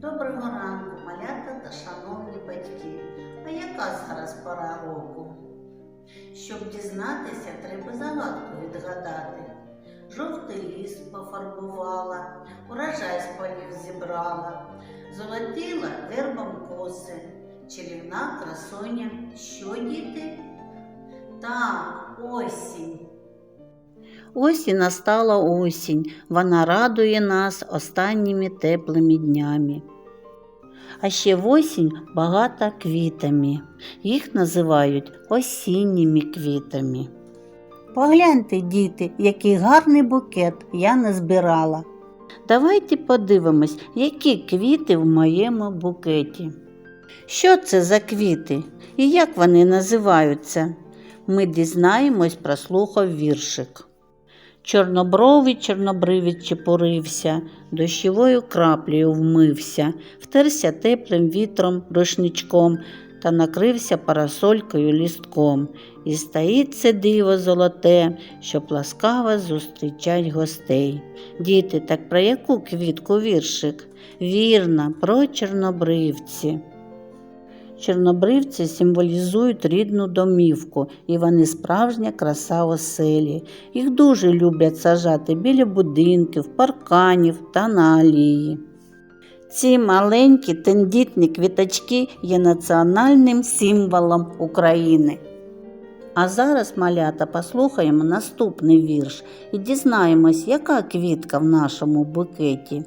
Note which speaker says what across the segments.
Speaker 1: Доброго ранку, малята та шановні батьки. А яка зараз пора року? Щоб дізнатися, треба загадку відгадати. Жовтий ліс пофарбувала, урожай з полів зібрала, золотіла вербом коси, чарівна красоня. Що діти? Так, осінь. Ось і настала осінь, вона радує нас останніми теплими днями. А ще в осінь багато квітами. Їх називають осінніми квітами. Погляньте, діти, який гарний букет я назбирала. Давайте подивимось, які квіти в моєму букеті. Що це за квіти і як вони називаються? Ми дізнаємось, прослухав віршик. Чорнобровий чорнобривець чепурився, дощовою краплею вмився, втерся теплим вітром рушничком та накрився парасолькою лістком. І стоїть це диво золоте, щоб ласкаво зустрічать гостей. Діти, так про яку квітку віршик? Вірно, про чорнобривці. Чорнобривці символізують рідну домівку, і вони справжня краса оселі. Їх дуже люблять сажати біля будинків, парканів та на алії. Ці маленькі тендітні квіточки є національним символом України. А зараз, малята, послухаємо наступний вірш і дізнаємось, яка квітка в нашому букеті.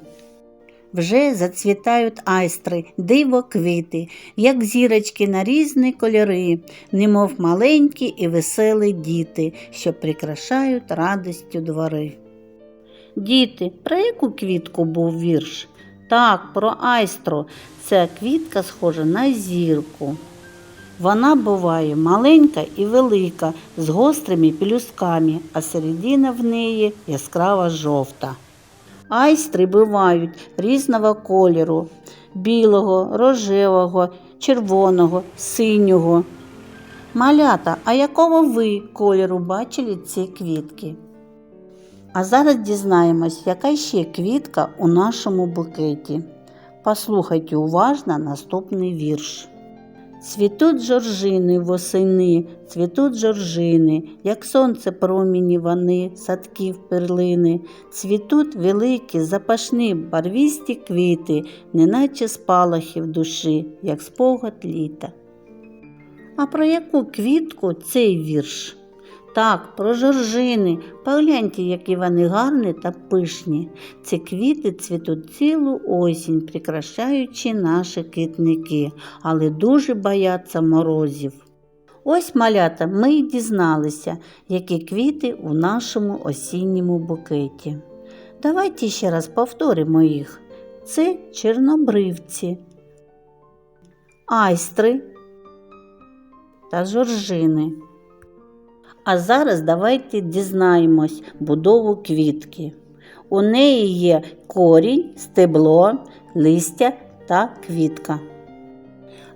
Speaker 1: Вже зацвітають айстри, диво квіти, як зірочки на різні кольори, немов маленькі і веселі діти, що прикрашають радістю двори. Діти, про яку квітку був вірш? Так, про айстру. Ця квітка схожа на зірку. Вона буває маленька і велика, з гострими пелюсками, а середина в неї яскрава жовта. Айстри бувають різного кольору білого, рожевого, червоного, синього. Малята, а якого ви кольору бачили ці квітки? А зараз дізнаємось, яка ще квітка у нашому букеті. Послухайте уважно наступний вірш. Цвітуть жоржини восени, цвітуть жоржини, як сонце проміні вони, садків перлини, цвітуть великі, запашні, барвісті квіти, неначе спалахи в душі, як спогад літа. А про яку квітку цей вірш? Так, про жоржини. Погляньте, які вони гарні та пишні. Ці квіти цвітуть цілу осінь, прикрашаючи наші квітники, але дуже бояться морозів. Ось малята, ми й дізналися, які квіти у нашому осінньому букеті. Давайте ще раз повторимо їх. Це чорнобривці, айстри та жоржини. А зараз давайте дізнаємось будову квітки. У неї є корінь, стебло, листя та квітка.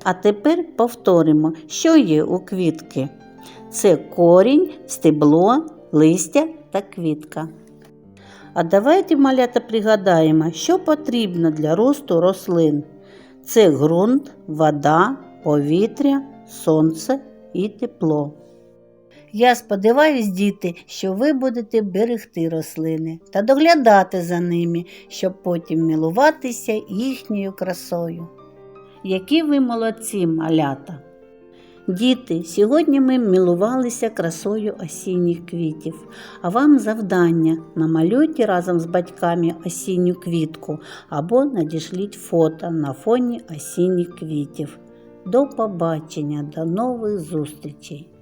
Speaker 1: А тепер повторимо, що є у квітки. Це корінь, стебло, листя та квітка. А давайте малята пригадаємо, що потрібно для росту рослин. Це ґрунт, вода, повітря, сонце і тепло. Я сподіваюсь, діти, що ви будете берегти рослини та доглядати за ними, щоб потім милуватися їхньою красою. Які ви молодці, малята! Діти, сьогодні ми милувалися красою осінніх квітів, а вам завдання намалюйте разом з батьками осінню квітку або надішліть фото на фоні осінніх квітів. До побачення, до нових зустрічей!